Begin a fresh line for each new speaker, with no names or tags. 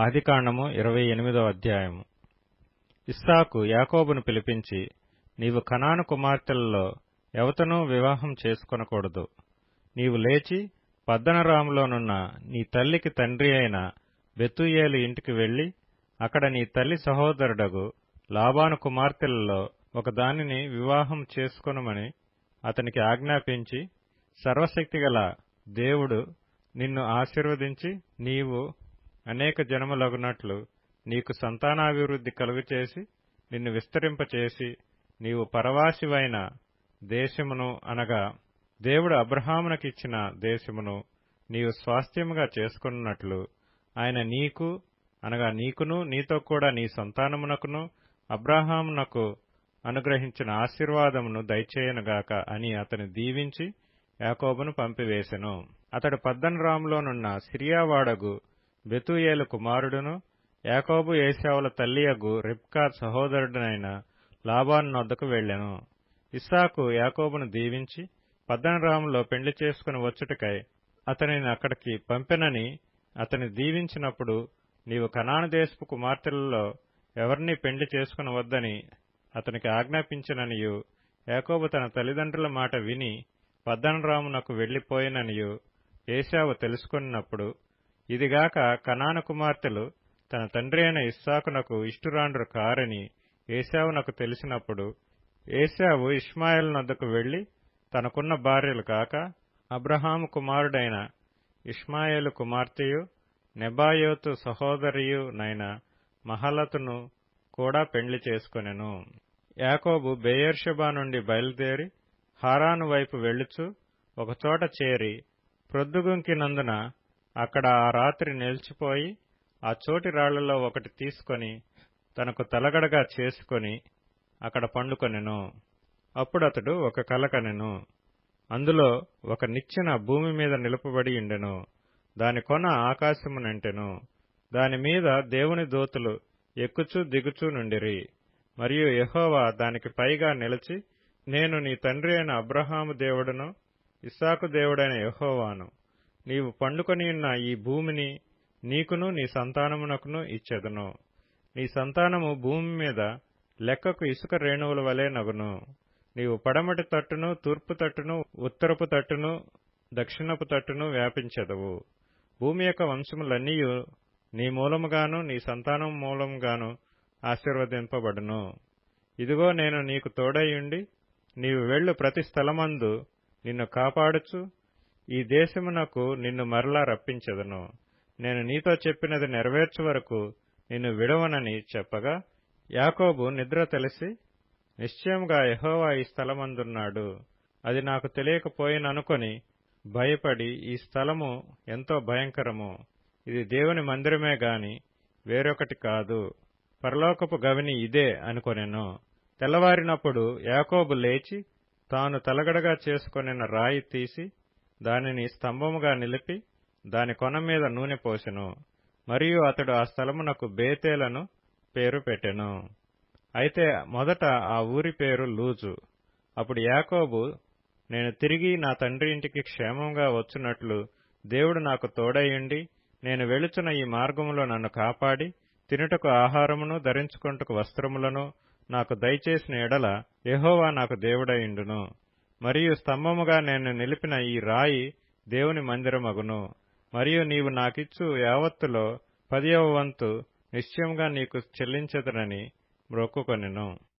ఆదికాండము ఇరవై ఎనిమిదో అధ్యాయము. ఇస్సాకు యాకోబును పిలిపించి నీవు కనాను కుమార్తెలలో ఎవతనూ వివాహం చేసుకొనకూడదు. నీవు లేచి పద్దనరాములోనున్న నీ తల్లికి తండ్రి అయిన బెతుయేలు ఇంటికి వెళ్ళి అక్కడ నీ తల్లి సహోదరుడగు లాబాను కుమార్తెలలో ఒకదానిని వివాహం చేసుకొనమని అతనికి ఆజ్ఞాపించి సర్వశక్తిగల దేవుడు నిన్ను ఆశీర్వదించి నీవు అనేక జనములగునట్లు నీకు సంతానాభివృద్ధి కలుగచేసి నిన్ను విస్తరింపచేసి నీవు పరవాసివైన దేశమును అనగా దేవుడు అబ్రహామునకిచ్చిన దేశమును నీవు స్వాస్థ్యముగా చేసుకున్నట్లు ఆయన నీకు అనగా నీకును నీతో కూడా నీ సంతానమునకును అబ్రహామునకు అనుగ్రహించిన ఆశీర్వాదమును దయచేయనుగాక అని అతని దీవించి యాకోబును పంపివేశెను అతడు పద్దనరాములోనున్న సిరియావాడగు బెతూయేలు కుమారుడును యాకోబు ఏశావుల తల్లియగు రిప్కా సహోదరుడనైన లాబాను నొద్దకు వెళ్ళెను ఇస్సాకు యాకోబును దీవించి పద్దనరాములో పెండ్లి చేసుకుని వచ్చుటకై అతనిని అక్కడికి పంపెనని అతని దీవించినప్పుడు నీవు కనాను దేశపు కుమార్తెలలో ఎవరినీ పెండ్లి చేసుకుని వద్దని అతనికి ఆజ్ఞాపించిననియు యాకోబు తన తల్లిదండ్రుల మాట విని పద్దనరామునకు వెళ్ళిపోయిననియు ఏశావు తెలుసుకున్నప్పుడు ఇదిగాక కనాను కుమార్తెలు తన తండ్రి అయిన ఇస్సాకునకు ఇష్టురాండ్రు కారని ఏశావునకు తెలిసినప్పుడు ఏశావు ఇష్మాయిల్ నద్దకు వెళ్ళి తనకున్న భార్యలు కాక అబ్రహాము కుమారుడైన ఇష్మాయేలు కుమార్తెయు నెబాయోతు సహోదరియు నైన మహలతును కూడా పెండ్లి చేసుకొనెను. యాకోబు బేయర్షబా నుండి బయలుదేరి హారాను వైపు వెళ్ళుచు ఒకచోట చేరి ప్రొద్దుగుంకినందున అక్కడ ఆ రాత్రి నిలిచిపోయి ఆ చోటి రాళ్ళలో ఒకటి తీసుకొని తనకు తలగడగా చేసుకొని అక్కడ పండుకొనెను. అప్పుడతడు ఒక కలకనెను అందులో ఒక నిచ్చెన భూమి మీద నిలుపబడి ఉండెను. దాని కొన ఆకాశమునంటెను. దాని మీద దేవుని దోతులు ఎక్కుచూ దిగుచూ నుండిరి. మరియు యహోవా దానికి పైగా నిలిచి నేను నీ తండ్రి అయిన అబ్రహాము దేవుడను ఇస్సాకు దేవుడైన యహోవాను. నీవు పండుకొనియున్న ఈ భూమిని నీకును నీ సంతానమునకును ఇచ్చెదను. నీ సంతానము భూమి మీద లెక్కకు ఇసుక రేణువుల వలె నగును. నీవు పడమటి తట్టును తూర్పు తట్టును ఉత్తరపు తట్టును దక్షిణపు తట్టును వ్యాపించెదవు. భూమి యొక్క వంశములన్నీయు నీ మూలముగాను నీ సంతానం మూలముగాను ఆశీర్వదింపబడును. ఇదిగో నేను నీకు తోడైయుండి నీవు వెళ్ళు ప్రతి స్థలమందు నిన్ను కాపాడుచు ఈ దేశమునకు నిన్ను మరలా రప్పించెదను. నేను నీతో చెప్పినది నెరవేర్చు వరకు నిన్ను విడవనని చెప్పగా యాకోబు నిద్ర తెలిసి నిశ్చయముగా యహోవా ఈ స్థలమందున్నాడు. అది నాకు తెలియకపోయిననుకొని భయపడి ఈ స్థలము ఎంతో భయంకరము. ఇది దేవుని మందిరమే గాని వేరొకటి కాదు. పరలోకపు గవిని ఇదే అనుకొనెను. తెల్లవారినప్పుడు యాకోబు లేచి తాను తలగడగా చేసుకొనిన రాయి తీసి దానిని స్తంభముగా నిలిపి దాని కొన మీద నూనె పోసెను. మరియు అతడు ఆ స్థలమునకు బేతేలను పేరు పెట్టెను. అయితే మొదట ఆ ఊరి పేరు లూజు. అప్పుడు యాకోబు నేను తిరిగి నా తండ్రి ఇంటికి క్షేమంగా వచ్చునట్లు దేవుడు నాకు తోడయుండి నేను వెళుచున్న ఈ మార్గములో నన్ను కాపాడి తినుటకు ఆహారమును ధరించుకొంటకు వస్త్రములను నాకు దయచేసిన ఎడల యహోవా నాకు దేవుడయుండును మరియు స్తంభముగా నేను నిలిపిన ఈ రాయి దేవుని మందిరమగును. మరియు నీవు నాకిచ్చు యావత్తులో పదియవ వంతు నిశ్చయముగా నీకు చెల్లించదనని మ్రొక్కుకొనెను.